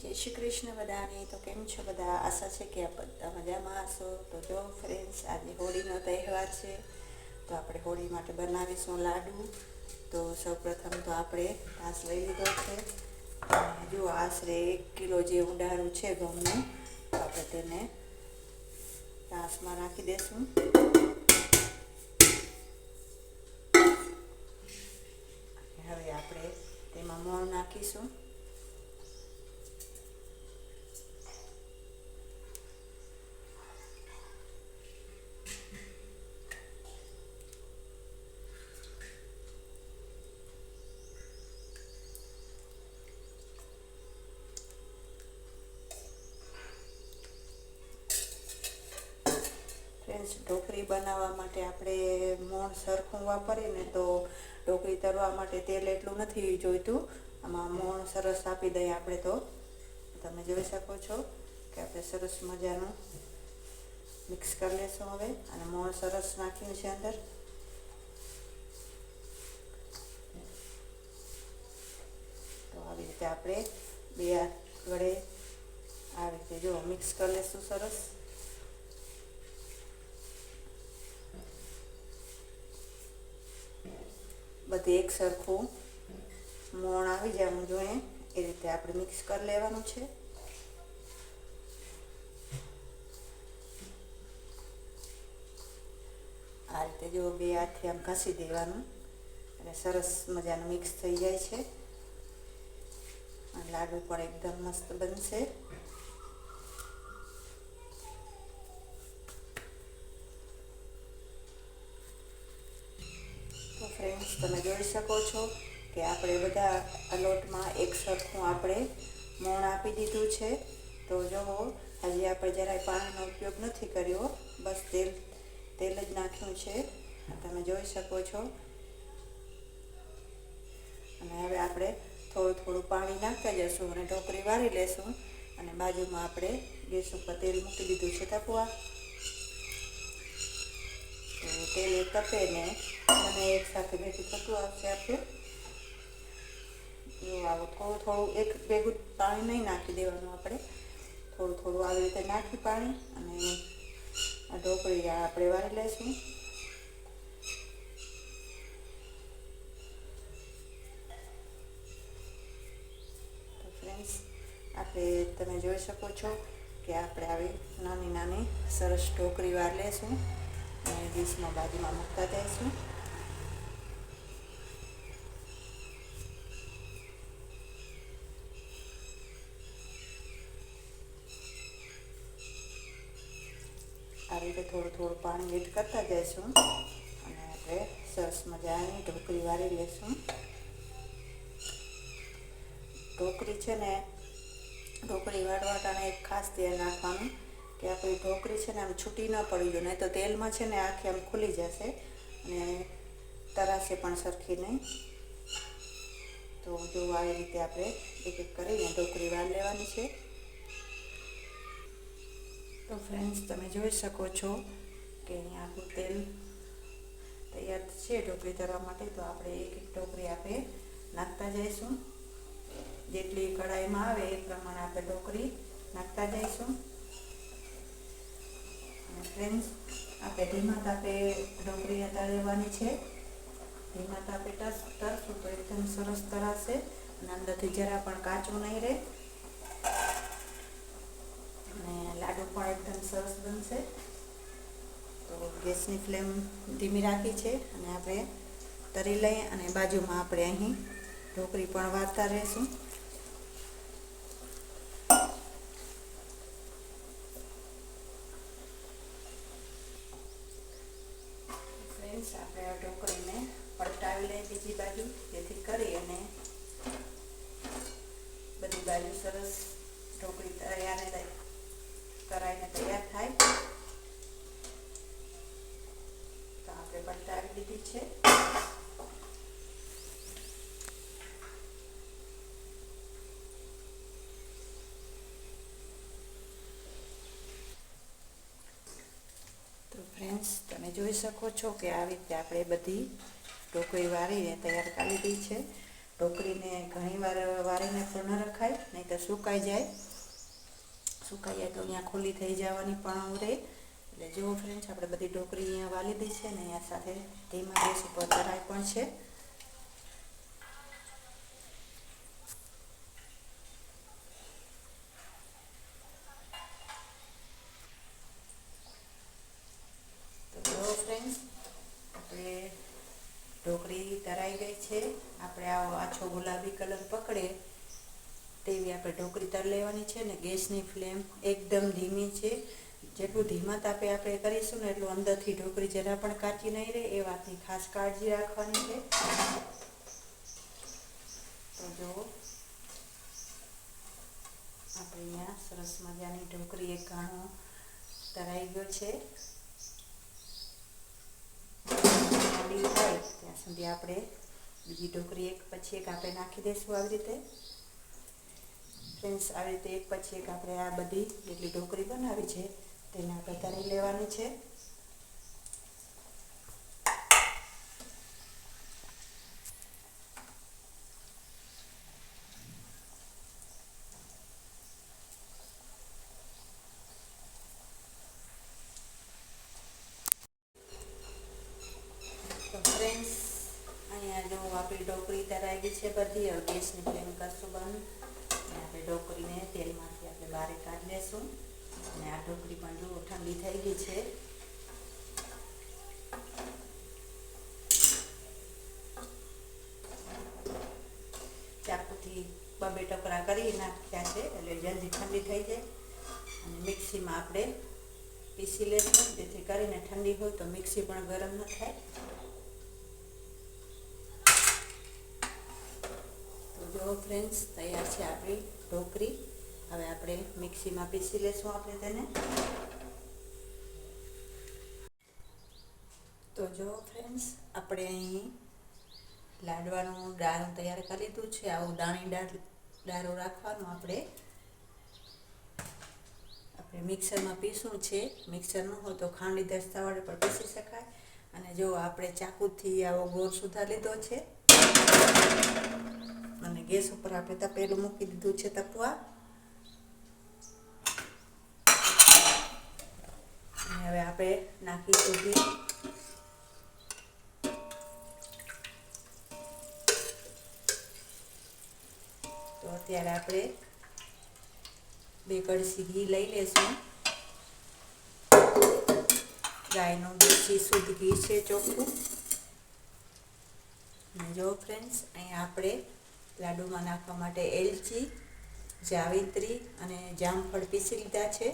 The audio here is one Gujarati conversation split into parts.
જય શ્રી કૃષ્ણ બધાને. તો કેમ છો બધા? આશા છે કે આપ બધા મજામાં હશો. તો જો ફ્રેન્ડ્સ આજે હોળીનો તહેવાર છે. તો આપણે હોળી માટે બનાવીશું લાડુ. તો સૌપ્રથમ તો આપણે ઘાસ લઈ લીધો છે. જો આશરે એક કિલો જે ઊંડાળું છે ઘઉંનું, તો આપણે તેને ઘાસમાં રાખી દઈશું હવે આપણે તેમાં મોણ નાખીશું. ફ્રેન્ડ્સ ઢોકળી બનાવવા માટે આપણે મોણ સરખું વાપરીને તો ઢોકળી તરવા માટે તેલ એટલું નથી જોઈતું. આમાં મોણ સરસ આપી દઈએ આપણે તો. તમે જોઈ શકો છો કે આપણે સરસ મજાનું મિક્સ કરી લેશું હવે અને મોણ સરસ નાખ્યું છે અંદર. તો આવી રીતે આપણે બે વડે આવી રીતે જો મિક્સ કરી લેશું સરસ. બધી એક સરખું મોણ આવી જવું જોઈએ એ રીતે આપણે મિક્સ કરી લેવાનું છે. આ રીતે જો બે હાથથી આમ ઘસી દેવાનું અને સરસ મજાનું મિક્સ થઈ જાય છે. લાડુ પણ એકદમ મસ્ત બનશે તો ફ્રેન્ડ્સ તમે જોઈ શકો છો કે આપણે બધા અલોટમાં એક સરખું આપણે મોણ આપી દીધું છે. તો જુઓ હજી આપણે જરાય પાણીનો ઉપયોગ નથી કર્યો. બસ તેલ તેલ જ નાખ્યું છે. તમે જોઈ શકો છો. અને હવે આપણે થોડું થોડું પાણી નાખતા જઈશું અને ઢોકરી વાળી લેશું. અને બાજુમાં આપણે ગેસ ઉપર તેલ મૂકી દીધું છે તપવા. તેલ તપે ને અને એક સાથે ભેગું થતું આવશે આપણે એ આવું થોડું થોડું એક ભેગું પાણી નહીં નાખી દેવાનું આપણે. થોડું થોડું આવી રીતે નાખી પાણી અને આ ઢોકળી આપણે વાળી લઈશું. આપણે તમે જોઈ શકો છો કે આપણે આવી નાની નાની સરસ ઢોકળી વાર લેશું અને ડીશમાં બાજુમાં મૂકતા જઈશું આવી રીતે થોડું થોડું પાણી એડ કરતા જઈશું અને આપણે સરસ મજાની ઢોકળી વાળી લઈશું ઢોકળી છે ને ઢોકળી વાળવા ટાણે એક ખાસ ધ્યાન રાખવાનું કે આપણી ઢોકળી છે ને આમ છૂટી ન પડવી જોઈએ, નહીં તો તેલમાં છે ને આખી આમ ખુલી જશે અને તરાશે પણ સરખી નહીં. તો જો આવી રીતે આપણે એક એક કરીને ઢોકળી વાર લેવાની છે. તો ફ્રેન્ડ્સ તમે જોઈ શકો છો કે અહીંયા આપણું તેલ તૈયાર છે ઢોકળી તરવા માટે, તો આપણે એક એક ઢોકળી આપણે નાખતા જઈશું. જેટલી કઢાઈમાં આવે એ પ્રમાણે આપણે ઢોકળી નાખતા જઈશું. ફ્રેન્ડ્સ આપણે ધીમા તાપે ઢોકળી તળવાની છે. ધીમા તાપે તરસ તરશું તો એકદમ સરસ તરાશે અને અંદરથી જરા પણ કાચું નહીં રહે. અને લાડુ પણ એકદમ સરસ બનશે. તો ગેસની ફ્લેમ ધીમી રાખી છે અને આપણે તરી લઈએ અને બાજુમાં આપણે અહીં ઢોકળી પણ વાળતા રહીશું ફ્રેન્ડ્સ આપણે આ ઢોકળીને પલટાવી લઈએ બીજી બાજુ જેથી કરી અને બધી બાજુ સરસ ઢોકળી તૈયાર કરાઈને તૈયાર થાય તો આપણે પલટાવી દીધી છે તમે જોઈ શકો છો કે આવી રીતે આપણે બધી ઢોકળી વાળીને તૈયાર કરી દીધી છે. ઢોકળીને ઘણીવાર વારીને પણ ન રખાય નહીં તો સુકાઈ જાય. સુકાઈ જાય તો અહીંયા ખુલ્લી થઈ જવાની પણ રહે એટલે જુઓ ફ્રેન્ડ્સ આપણે બધી ઢોકળી અહીંયા વાલી દી છે ને અહીંયા સાથે ધીમા ગેસ ઉપર તરાય પણ છે. ફ્રેન્ડ્સ આપણે ઢોકળી તરાઈ ગઈ છે. આપણે આવો આછો ગુલાબી કલર પકડે, તેવી આપણે ઢોકળી તર લેવાની છે ને ગેસની ફ્લેમ એકદમ ધીમી છે. જેટલું ધીમા તાપે આપણે કરીશું ને એટલું અંદરથી ઢોકળી જરા પણ કાચી નહીં રહે, એ વાતની ખાસ કાળજી રાખવાની છે. તો જુઓ, આપણે અહીંયા સરસ મજાની ઢોકળી એક ઘાણો તરાઈ ગયો છે. ત્યાં સુધી આપણે બીજી ઢોકરી એક પછી એક આપણે નાખી દઈશું આવી રીતે. ફ્રેન્ડ્સ, આવી રીતે એક પછી એક આપણે આ બધી જેટલી ઢોકળી બનાવી છે, તેને આપણે તરી લેવાની છે તો ફ્રેન્ડ્સ અહીંયા જો આપણી ઢોકળી તરાઈ ગઈ છે બધી હવે ગેસની ફ્લેમ કરશું બંધ. અને આપણે ઢોકળીને તેલમાંથી આપણે બારે કાઢી લેશું. અને આ ઢોકળી પણ જો ઠંડી થઈ ગઈ છે. ચાકુથી બબે ટકરા કરી નાખ્યા છે, એટલે જલ્દી ઠંડી થઈ જાય. અને મિક્સીમાં આપણે પીસી લેશું. જેથી કરીને ઠંડી હોય તો મિક્સી પણ ગરમ ન થાય. તો ફ્રેન્ડ્સ તૈયાર છે આપણી ઢોકળી હવે આપણે મિક્સીમાં પીસી લેશું આપણે તેને. તો જો ફ્રેન્ડ્સ આપણે અહીં લાડવાનું દારું તૈયાર કરી લીધું છે. આવું દાણી દાળ દારૂ રાખવાનું આપણે. આપણે મિક્સરમાં પીસવું છે. મિક્સર ન હોય તો ખાંડી દસ્તા વડે પણ પીસી શકાય. અને જો આપણે ચાકુથી આવો ગોળ સુધા લીધો છે. ગેસ ઉપર આપણે તપેલું મૂકી દીધું છે તપવા. હવે આપણે નાખીશું ઘી તો અત્યારે આપણે બે કળશી ઘી લઈ લેશું. ગાયનું દેશી શુદ્ધ ઘી છે ચોખ્ખું. જો ફ્રેન્ડ્સ અહીંયા આપણે લાડુમાં નાખવા માટે એલચી, જાવિત્રી અને જામફળ પીસી લીધા છે.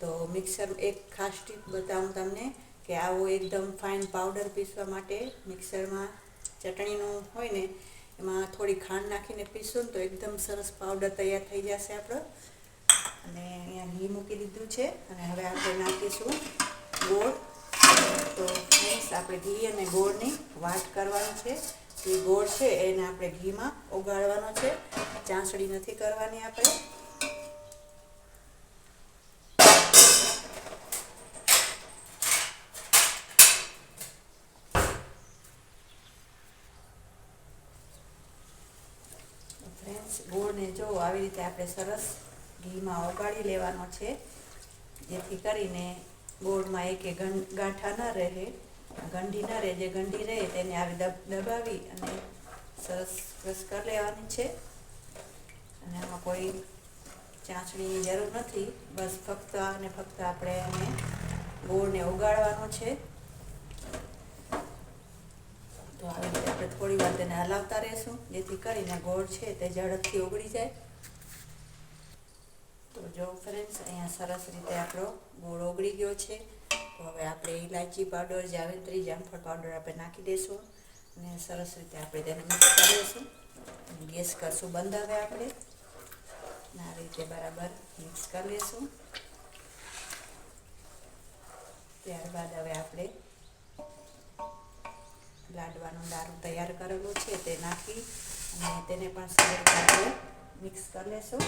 તો મિક્સર એક ખાસ ટીપ બતાવું તમને કે આવો એકદમ ફાઇન પાવડર પીસવા માટે મિક્સરમાં ચટણીનું હોય ને, એમાં થોડી ખાંડ નાખીને પીસું ને તો એકદમ સરસ પાવડર તૈયાર થઈ જશે આપણો. અને અહીંયા ઘી મૂકી દીધું છે અને હવે આપણે નાખીશું ગોળ. તો ફ્રેન્ડ્સ આપણે ઘી અને ગોળની વાટ કરવાનું છે. એ ગોળ છે એને આપણે ઘીમાં ઓગાળવાનો છે. ચાસણી નથી કરવાની આપણે. ફ્રેન્ડ્સ ગોળને જો આવી રીતે આપણે સરસ ઘીમાં ઓગાળી લેવાનો છે. જેથી કરીને ગોળમાં એકે ગાંઠા ન રહે. ગંઢી ન રહે જે ગંઢી રહે, તેને આવી દબાવી અને સરસ ક્રશ કરી લેવાની છે. અને આમાં કોઈ ચાસણીની જરૂર નથી. બસ ફક્ત અને ફક્ત આપણે એને ગોળને ઉગાડવાનો છે. તો આવી રીતે આપણે થોડી વાર તેને હલાવતા રહેશું. જેથી કરીને ગોળ છે તે ઝડપથી ઓગળી જાય. તો જો ફ્રેન્ડ્સ અહીંયા સરસ રીતે આપણો ગોળ ઓગળી ગયો છે. તો હવે આપણે ઇલાયચી પાવડર જાવેત્રી જામફળ પાવડર આપણે નાખી દઈશું અને સરસ રીતે આપણે તેને મિક્સ કરી દઈશું. ગેસ કરશું બંધ હવે આપણે. આ રીતે બરાબર મિક્સ કરી લઈશું ત્યારબાદ હવે આપણે લાડવાનું દારૂ તૈયાર કરેલું છે તે નાખી અને તેને પણ સરસ રીતે મિક્સ કરી લેશું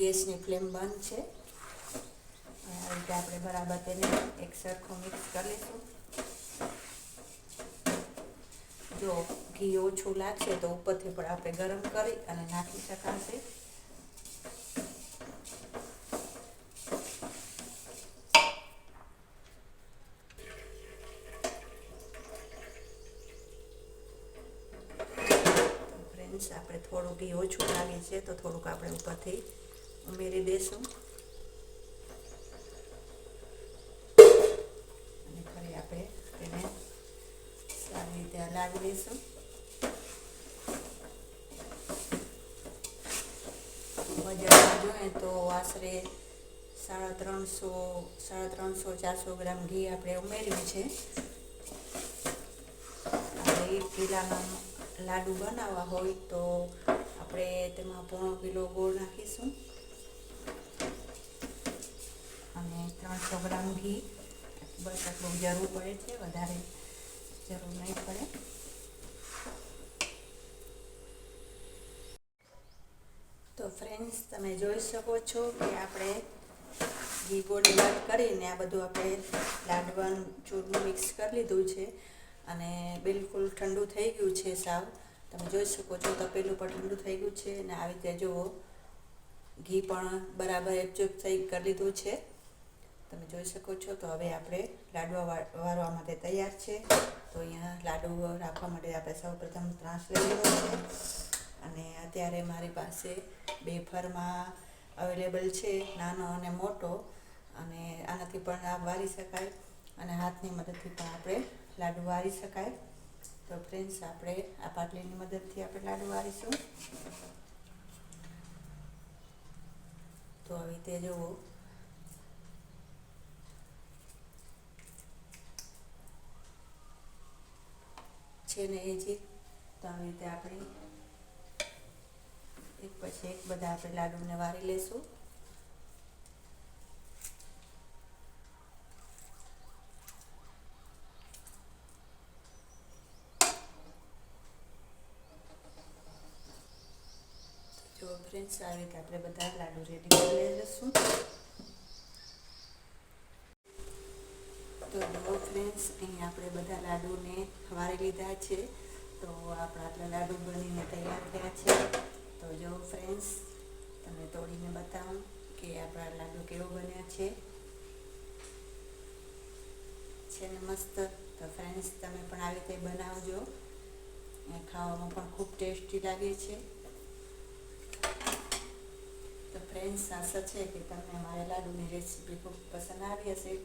ગેસની ફ્લેમ બંધ છે. આ રીતે આપણે બરાબર તેને એક સરખું મિક્સ કરી લઈશું. જો ઘી ઓછું લાગશે તો ઉપરથી પણ આપણે ગરમ કરી અને નાખી શકાશે. આપણે થોડું ઘી ઓછું લાગે છે તો થોડુંક આપણે ઉપરથી ઉમેરી દઈશું અને ફરી આપણે તેને સારી રીતે હલાવી દઈશું વજનમાં જોઈએ તો આશરે સાડા ત્રણસો સાડા ત્રણસો ચારસો ગ્રામ ઘી આપણે ઉમેર્યું છે આપણે કિલાના લાડુ બનાવવા હોય તો આપણે તેમાં પોણો કિલો ગોળ નાખીશું અને ત્રણસો ગ્રામ ઘી. બસ આટલું જરૂર પડે છે, વધારે જરૂર નહીં પડે. તો ફ્રેન્ડ્સ તમે જોઈ શકો છો કે આપણે ઘી ગોળની વાત કરીને આ બધું આપણે લાડવાનું ચૂરનું મિક્સ કરી લીધું છે અને બિલકુલ ઠંડુ થઈ ગયું છે સાવ. તમે જોઈ શકો છો તપેલું પણ ઠંડુ થઈ ગયું છે અને આવી રીતે જુઓ, ઘી પણ બરાબર એબ્ઝોર્બ થઈ કરી લીધું છે. તમે જોઈ શકો છો. તો હવે આપણે લાડવા વાળવા માટે તૈયાર છે. તો અહીંયા લાડુ રાખવા માટે આપણે સૌપ્રથમ ત્રાસ લઈ છે. અને અત્યારે મારી પાસે બે ફરમાં અવેલેબલ છે, નાનો અને મોટો. અને આનાથી પણ આ વારી શકાય અને હાથની મદદથી પણ આપણે લાડુ વારી શકાય. તો ફ્રેન્ડ્સ, આપણે આ પાટલીની મદદથી આપણે લાડુ વારીશું. તો આવી રીતે જુઓ. છે ને એ જે તો આવી રીતે આપણે એક પછી એક બધા આપણે લાડુને વારી લેશું. જો ફ્રેન્ડ્સ આવી રીતે આપણે બધા લાડુ રેડી કરી લઈશું તો જો ફ્રેન્ડ્સ અહીં આપણે બધા લાડુને વારી લીધા છે. તો આપણા આટલા લાડુ બનીને તૈયાર થયા છે. તો જો ફ્રેન્ડ્સ તમને તોડીને બતાવું કે આપણા લાડુ કેવો બન્યા છે. છે ને મસ્ત? તો ફ્રેન્ડ્સ તમે પણ આવી રીતે બનાવજો. એ ખાવામાં પણ ખૂબ ટેસ્ટી લાગે છે. તો ફ્રેન્ડ્સ આશા છે કે તમને મારા લાડુની રેસીપી ખૂબ પસંદ આવી હશે.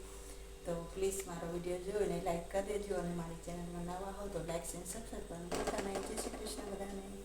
તો પ્લીઝ મારો વીડિયો જોઈને લાઈક કરી દેજો અને મારી ચેનલમાં નવા હો તો લાઈક એન્ડ સબસ્ક્રાઈબ કરવાનું જય શ્રી કૃષ્ણ બધાને.